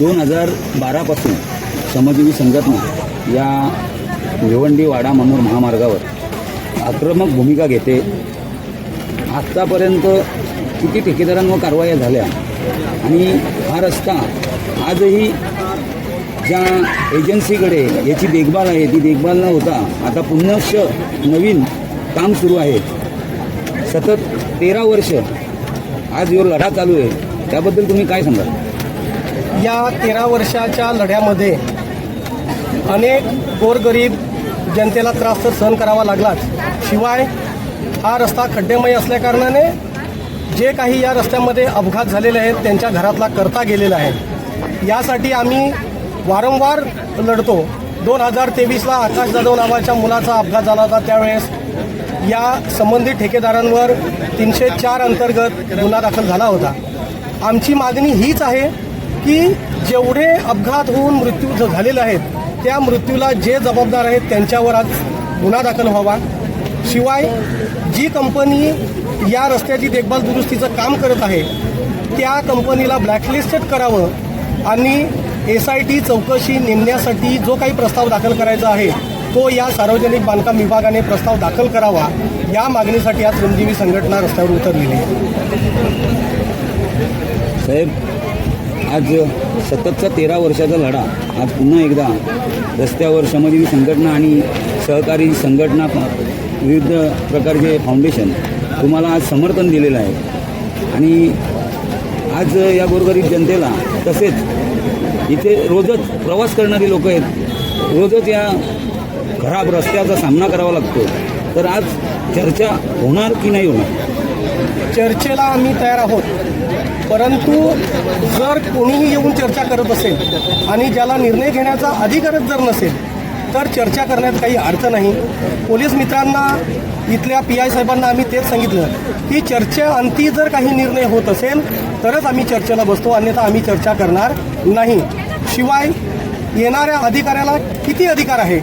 दोन हजार बारापासून श्रमजीवी संघटना या भिवंडी वाडा मनोर महामार्गावर आक्रमक भूमिका घेते. आत्तापर्यंत किती ठेकेदारांवर कारवाया झाल्या आणि हा रस्ता आजही ज्या एजन्सीकडे याची देखभाल आहे ती देखभाल न होता आता पुनश्च नवीन काम सुरू आहे. सतत तेरा वर्ष आज जो लढा चालू आहे. त्याबद्दल तुम्ही काय सांगाल? या तेरा वर्षाच्या लढ्यामध्ये अनेक गोरगरीब जनतेला त्रास तर सहन करावा लागलाच. शिवाय हा रस्ता खड्डेमय असल्याकारणाने जे काही या रस्त्यामध्ये अपघात झालेले आहेत त्यांच्या घरातला करता गेलेला आहे. यासाठी आम्ही वारंवार लढतो. दोन हजार तेवीसला आकाश जाधव नावाच्या मुलाचा अपघात झाला होता त्यावेळेस. या संबंधित ठेकेदारांवर तीनशे चार अंतर्गत गुन्हा दाखल झाला होता. आमची मागणी हीच आहे की जेवढे अपघात होऊन मृत्यू झालेले आहेत त्या मृत्यूला जे जबाबदार आहेत त्यांच्यावर आज गुन्हा दाखल व्हावा. शिवाय जी कंपनी या रस्त्याची देखभाल दुरुस्तीचं काम करत आहे त्या कंपनीला ब्लॅकलिस्टेड करावं आणि एस आय टी चौकशी नेमण्यासाठी जो काही प्रस्ताव दाखल करायचा आहे तो या सार्वजनिक बांधकाम विभागाने प्रस्ताव दाखल करावा या मागणीसाठी आज श्रमजीवी संघटना रस्त्यावर उतरलेली आहे. साहेब आज सततचा तेरा वर्षाचा लढा. आज पुन्हा एकदा रस्त्यावर श्रमजीवी संघटना आणि सहकारी संघटना विविध प्रकारचे फाउंडेशन तुम्हाला आज समर्थन दिलेलं आहे. आणि आज या गोरगरीब जनतेला तसेच इथे रोजच प्रवास करणारी लोक आहेत. रोजच या खराब रस्त्याचा सामना करावा लागतो. तर आज चर्चा होणार की नाही होणार? चर्चेला आम्ही तयार आहोत. परंतु जर कोणीही येऊन चर्चा करत असेल आणि ज्याला निर्णय घेण्याचा अधिकारच जर नसेल तर चर्चा करण्यात काही अर्थ नाही. पोलीस मित्रांना इथल्या पी आय साहेबांना आम्ही तेच सांगितलं की चर्चेअंती जर काही निर्णय होत असेल तरच आम्ही चर्चेला बसतो अन्यथा आम्ही चर्चा करणार नाही. शिवाय येणाऱ्या अधिकाऱ्याला किती अधिकार आहे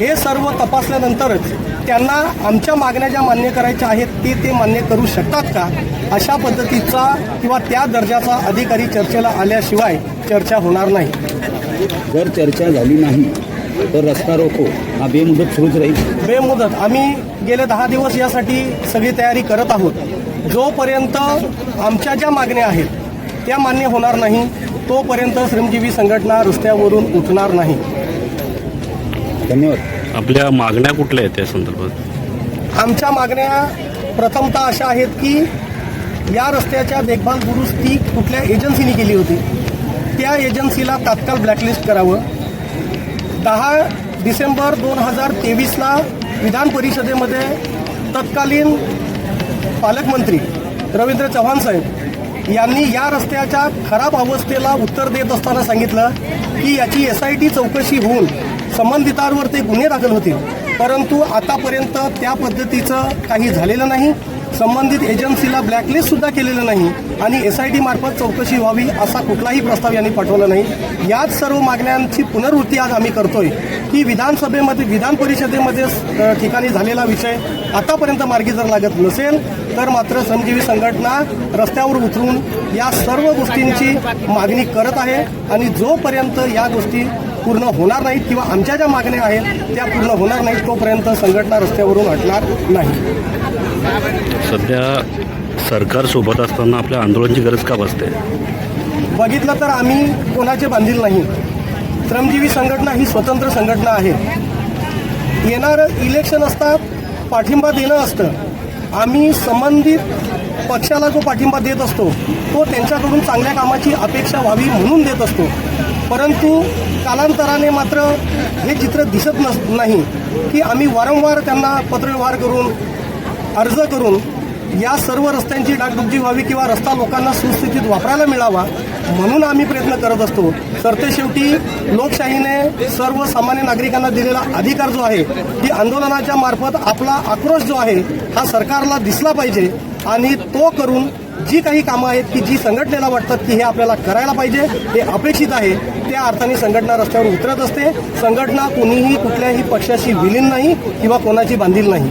हे सर्व तपासल्यानंतरच त्यांना आमच्या मागण्या ज्या मान्य करायच्या आहेत ते ते मान्य करू शकतात का? अशा पद्धतीचा किंवा त्या दर्जाचा अधिकारी चर्चेला आल्याशिवाय चर्चा होणार नाही. जर चर्चा झाली नाही तर रस्ता रोको. हा बेमुदत सुरूच राहील. बेमुदत. आम्ही गेले दहा दिवस यासाठी सगळी तयारी करत आहोत. जोपर्यंत आमच्या ज्या मागण्या आहेत त्या मान्य होणार नाही तोपर्यंत श्रमजीवी संघटना रस्त्यावरून उठणार नाही. धन्यवाद. आपल्या मागण्या कुठल्या आहेत त्या संदर्भात? आमच्या मागण्या प्रथमतः अशा आहेत की या रस्त्याच्या देखभाल दुरुस्ती कुठल्या एजन्सीने केली होती? त्या एजन्सीला तात्काळ ब्लॅकलिस्ट करावं. दहा डिसेंबर दोन हजार तेवीसला विधान परिषदेमध्ये तत्कालीन पालकमंत्री रवींद्र चव्हाण साहेब यांनी या रस्त्याच्या खराब अवस्थेला उत्तर देत असताना सांगितलं की याची एस आय टी चौकशी होऊन संबंधितांवर ते गुन्हे दाखल होतील. परंतु आतापर्यंत त्या पद्धतीचं काही झालेलं नाही. संबंधित एजन्सीला ब्लॅकलिस्ट सुद्धा केलेलं नाही आणि एस आय टी मार्फत चौकशी व्हावी असा कुठलाही प्रस्ताव यांनी पाठवला नाही. याच सर्व मागण्यांची पुनर्वृत्ती आज आम्ही करतोय. की विधानसभेमध्ये विधान परिषदेमध्ये ठिकाणी झालेला विषय आतापर्यंत मार्गी जर लागत नसेल तर मात्र संजीवी संघटना रस्त्यावर उतरून या सर्व गोष्टींची मागणी करत आहे आणि जोपर्यंत या गोष्टी पूर्ण होणार नाहीत किंवा आमच्या ज्या मागण्या आहेत त्या पूर्ण होणार नाहीत तोपर्यंत संघटना रस्त्यावरून हटणार नाही. सध्या सरकार सोबत असताना आपल्या आंदोलनाची गरज का भासते? बघितलं तर आम्ही कोणाचे बांधील नाही. श्रमजीवी संघटना ही स्वतंत्र संघटना आहे. येणारं इलेक्शन असतात पाठिंबा देणं असतं. आम्ही संबंधित पक्षाला जो पाठिंबा देत असतो तो त्यांच्याकडून चांगल्या कामाची अपेक्षा व्हावी म्हणून देत असतो. परंतु कालांतराने मात्र हे चित्र दिसत नस नाही की आम्ही वारंवार त्यांना पत्रव्यवहार करून अर्ज करून या सर्व रस्त्यांची डागडुबजी व्हावी किंवा रस्ता लोकांना सुस्थितीत वापरायला मिळावा म्हणून आम्ही प्रयत्न करत असतो. सरतेशेवटी लोकशाहीने सर्वसामान्य नागरिकांना दिलेला अधिकार जो आहे ती आंदोलनाच्या मार्फत आपला आक्रोश जो आहे हा सरकारला दिसला पाहिजे. आणि तो करून जी काही कामं आहेत की जी संघटनेला वाटतात की हे आपल्याला करायला पाहिजे हे अपेक्षित आहे त्या अर्थाने संघटना रस्त्यावर उतरत असते. संघटना कोणीही कुठल्याही पक्षाशी विलीन नाही किंवा कोणाची बांधील नाही.